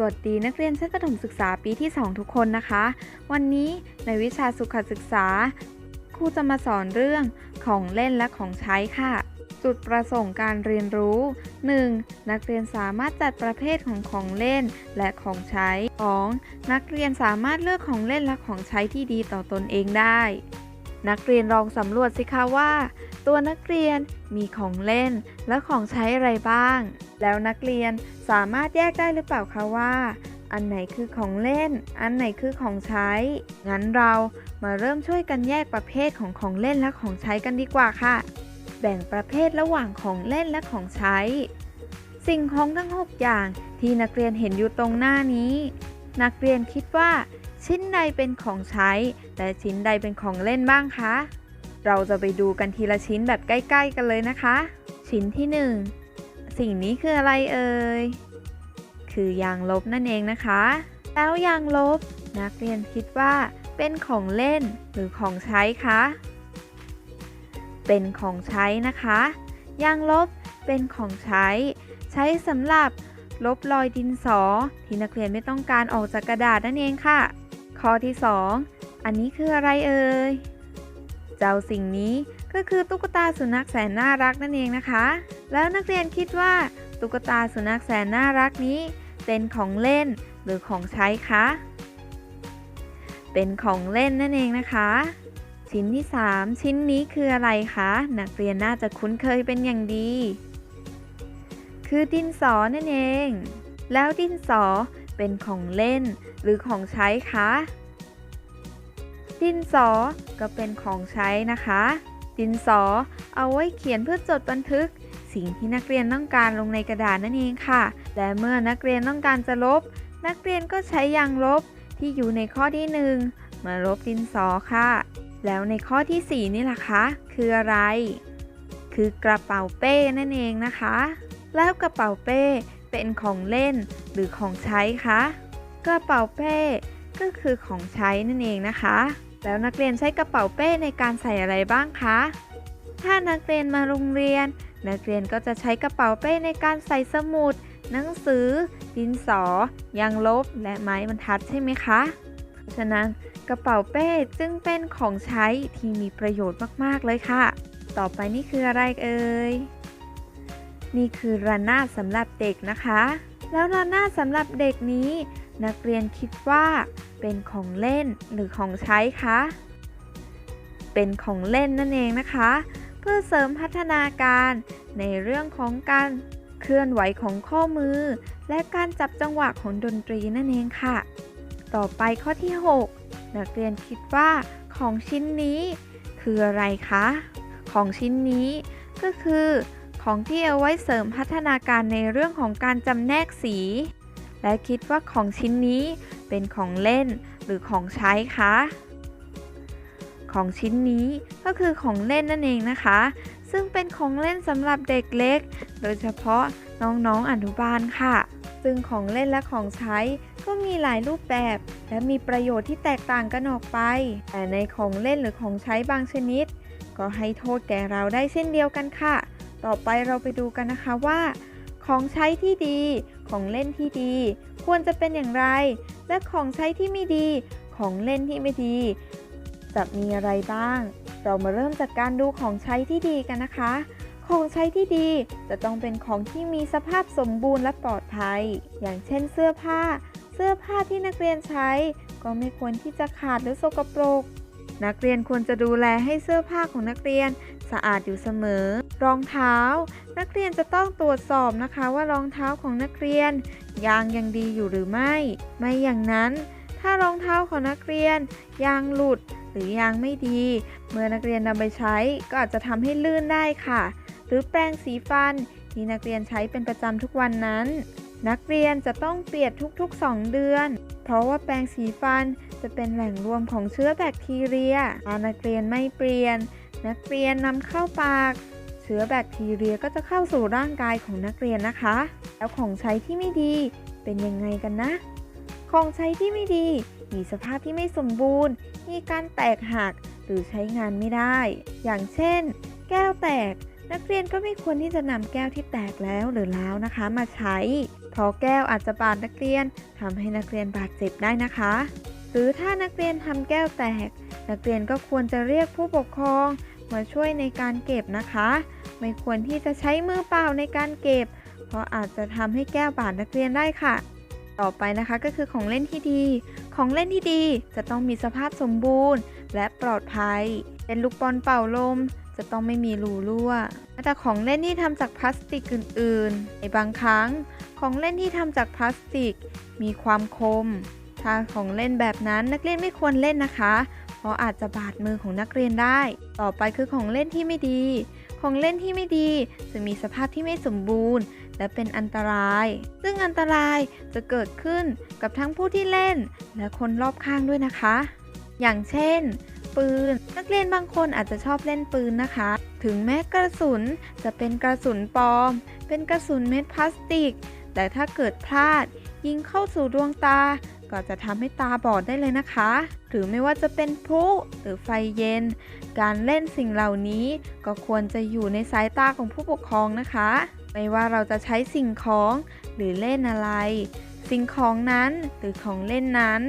สวัสดีนักเรียนชั้นประถมศึกษาปีที่ 2 ทุกคนนะคะ วันนี้ในวิชาสุขศึกษาครูจะมาสอนเรื่องของเล่นและของใช้ค่ะ จุดประสงค์การเรียนรู้ 1. นักเรียนสามารถจัดประเภทของของเล่นและของใช้ 2. นักเรียนสามารถเลือกของเล่นและของใช้ที่ดีต่อตนเองได้ นักเรียนลองสำรวจสิคะว่า ตัวนักเรียนมีของเล่นและของใช้อะไรบ้าง แล้วนักเรียนสามารถแยกได้หรือเปล่าคะว่า อันไหนคือของเล่น อันไหนคือของใช้ งั้นเรามาเริ่มช่วยกันแยกประเภทของของเล่นและของใช้กันดีกว่าค่ะ แบ่งประเภทระหว่างของเล่นและของใช้ สิ่งของทั้ง 6 อย่างที่นักเรียนเห็นอยู่ตรงหน้านี้ นักเรียนคิดว่า ชิ้นใดเป็นของใช้ และชิ้นใดเป็นของเล่นบ้างคะ เราจะไปดูกันทีละชิ้นแบบใกล้ ๆ กันเลยนะคะ ชิ้นที่ 1 สิ่งนี้คืออะไรเอ่ย คือยางลบนั่นเองนะคะ แล้วยางลบ นักเรียนคิดว่า เป็นของเล่นหรือของใช้คะ เป็นของใช้นะคะ ยางลบเป็นของใช้ ใช้สำหรับลบรอยดินสอ ที่นักเรียนไม่ต้องการออกจากกระดาษนั่นเองค่ะ ข้อที่ 2 อันนี้คืออะไรเอ่ย เจ้าสิ่งนี้ก็คือตุ๊กตาสุนัขแสนน่ารักนั่นเองนะคะ แล้วนักเรียนคิดว่า ตุ๊กตาสุนัขแสนน่ารักนี้ เป็นของเล่นหรือของใช้คะ เป็นของเล่นนั่นเองนะคะ ชิ้นที่ 3 ชิ้นนี้คืออะไรคะ นักเรียนน่าจะคุ้นเคยเป็นอย่างดี คือดินสอนั่นเอง แล้วดินสอเป็นของเล่นหรือของใช้คะ ดินสอก็เป็นของใช้นะคะ ดินสอเอาไว้เขียนเพื่อจดบันทึก สิ่งที่นักเรียนต้องการลงในกระดาษนั่นเองค่ะ และเมื่อนักเรียนต้องการจะลบ นักเรียนก็ใช้ยางลบที่อยู่ในข้อที่ 1 มาลบดินสอค่ะ แล้วในข้อที่ 4 นี่ล่ะคะ คืออะไร คือกระเป๋าเป้นั่นเองนะคะ แล้วกระเป๋าเป้เป็นของเล่นหรือของใช้คะกระเป๋าเป้ก็คือของใช้นั่นเองนะคะ แล้วนักเรียนใช้กระเป๋าเป้ในการใส่อะไรบ้างคะ ถ้านักเรียนมาโรงเรียน นักเรียนก็จะใช้กระเป๋าเป้ในการใส่สมุด หนังสือ ดินสอ ยางลบ และไม้บรรทัดใช่ไหมคะ ฉะนั้นกระเป๋าเป้จึงเป็นของใช้ที่มีประโยชน์มากๆเลยค่ะ ต่อไปนี่คืออะไรเอ่ย นี่คือระนาดสำหรับเด็กนะคะ แล้วระนาดสำหรับเด็กนี้ นักเรียนคิดว่า เป็นของเล่นหรือของใช้คะ เป็นของเล่นนั่นเองนะคะ พื่อเสริมพัฒนาการในเรื่องของการเคลื่อนไหวของข้อมือ และการจับจังหวะของดนตรีนั่นเองค่ะ ต่อไปข้อที่ 6 นักเรียนคิดว่าของชิ้นนี้คืออะไรคะ ของชิ้นนี้ก็คือ ของที่เอาไว้เสริมพัฒนาการในเรื่องของการจำแนกสี และคิดว่าของชิ้นนี้เป็นของเล่นหรือของใช้คะ ของชิ้นนี้ก็คือของเล่นนั่นเองนะคะ ซึ่งเป็นของเล่นสำหรับเด็กเล็ก โดยเฉพาะน้องๆอนุบาลค่ะ ซึ่งของเล่นและของใช้ก็มีหลายรูปแบบ และมีประโยชน์ที่แตกต่างกันออกไป แต่ในของเล่นหรือของใช้บางชนิด ก็ให้โทษแก่เราได้เช่นเดียวกันค่ะ ต่อไปเราไปดูกันนะคะว่า ของใช้ที่ดีของเล่นที่ดี ควรจะเป็นอย่างไร และของใช้ที่ไม่ดี ของเล่นที่ไม่ดี จะมีอะไรบ้าง เรามาเริ่มจากการดูของใช้ที่ดีกันนะคะ ของใช้ที่ดีจะต้องเป็นของที่มีสภาพสมบูรณ์และปลอดภัย อย่างเช่นเสื้อผ้า เสื้อผ้าที่นักเรียนใช้ ก็ไม่ควรที่จะขาดหรือสกปรก นักเรียนควรจะดูแลให้เสื้อผ้าของนักเรียนสะอาดอยู่เสมอ รองเท้า นักเรียนจะต้องตรวจสอบนะคะว่ารองเท้าของนักเรียน ยางยังดีอยู่หรือไม่ ไม่อย่างนั้น ถ้ารองเท้าของนักเรียน ยางหลุด รือยางไม่ดี เมื่อนักเรียนนำไปใช้ก็อาจจะทำให้ลื่นได้ค่ะ หรือแปรงสีฟันที่นักเรียนใช้เป็นประจำทุกวันนั้น นักเรียนจะต้องเปลี่ยนทุกๆ 2 เดือน เพราะว่าแปรงสีฟันจะเป็นแหล่งรวมของเชื้อแบคทีเรียถ้านักเรียนไม่เปลี่ยน นักเรียนนำเข้าปากเชื้อแบคทีเรียก็จะเข้าสู่ร่างกายของนักเรียนนะคะ แล้วของใช้ที่ไม่ดีเป็นยังไงกันนะ ของใช้ที่ไม่ดี มีสภาพที่ไม่สมบูรณ์ มีการแตกหักหรือใช้งานไม่ได้ อย่างเช่น แก้วแตก นักเรียนก็ไม่ควรที่จะนำแก้วที่แตกแล้วหรือร้าวนะคะ มาใช้ เพราะแก้วอาจจะบาดนักเรียนทำให้นักเรียนบาดเจ็บได้นะคะ หรือถ้านักเรียนทำแก้วแตก นักเรียนก็ควรจะเรียกผู้ปกครอง มาช่วยในการเก็บนะคะ ไม่ควรที่จะใช้มือเปล่าในการเก็บ เพราะอาจจะทำให้แก้วบาดนักเรียนได้ค่ะ ต่อไปนะคะก็คือของเล่นที่ดี ของเล่นที่ดีจะต้องมีสภาพสมบูรณ์ และปลอดภัย เป็นลูกบอลเป่าลม จะต้องไม่มีรูรั่วแต่ของเล่นที่ทำจากพลาสติกอื่นๆ ในบางครั้ง ของเล่นที่ทำจากพลาสติก มีความคม ถ้าของเล่นแบบนั้นนักเรียนไม่ควรเล่นนะคะ เพราะอาจจะบาดมือของนักเรียนได้ ต่อไปคือของเล่นที่ไม่ดี ของเล่นที่ไม่ดีจะมีสภาพที่ไม่สมบูรณ์ และเป็นอันตราย ซึ่งอันตรายจะเกิดขึ้นกับทั้งผู้ที่เล่น และคนรอบข้างด้วยนะคะ อย่างเช่น ปืน นักเรียนบางคนอาจจะชอบเล่นปืนนะคะ ถึงแม้กระสุนจะเป็นกระสุนปลอม เป็นกระสุนเม็ดพลาสติก แต่ถ้าเกิดพลาดยิงเข้าสู่ดวงตา ก็จะทำให้ตาบอดได้เลยนะคะ หรือไม่ว่าจะเป็นพลุหรือไฟเย็น การเล่นสิ่งเหล่านี้ ก็ควรจะอยู่ในสายตาของผู้ปกครองนะคะ ไม่ว่าเราจะใช้สิ่งของหรือเล่นอะไร สิ่งของนั้นหรือของเล่นนั้น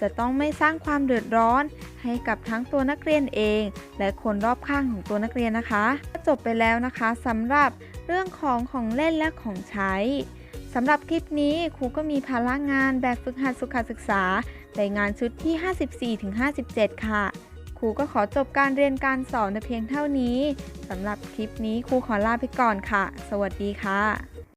จะต้องไม่สร้างความเดือดร้อน ให้กับทั้งตัวนักเรียนเอง และคนรอบข้างของตัวนักเรียนนะคะ จบไปแล้วนะคะสำหรับเรื่องของของเล่นและของใช้ สำหรับคลิปนี้ครูก็มีภาระงานแบบฝึกหัดสุขศึกษาในงานชุดที่ 54-57 ค่ะ ครูก็ขอจบการเรียนการสอนเพียงเท่านี้สำหรับคลิปนี้ครูขอลาไปก่อนค่ะ สวัสดีค่ะ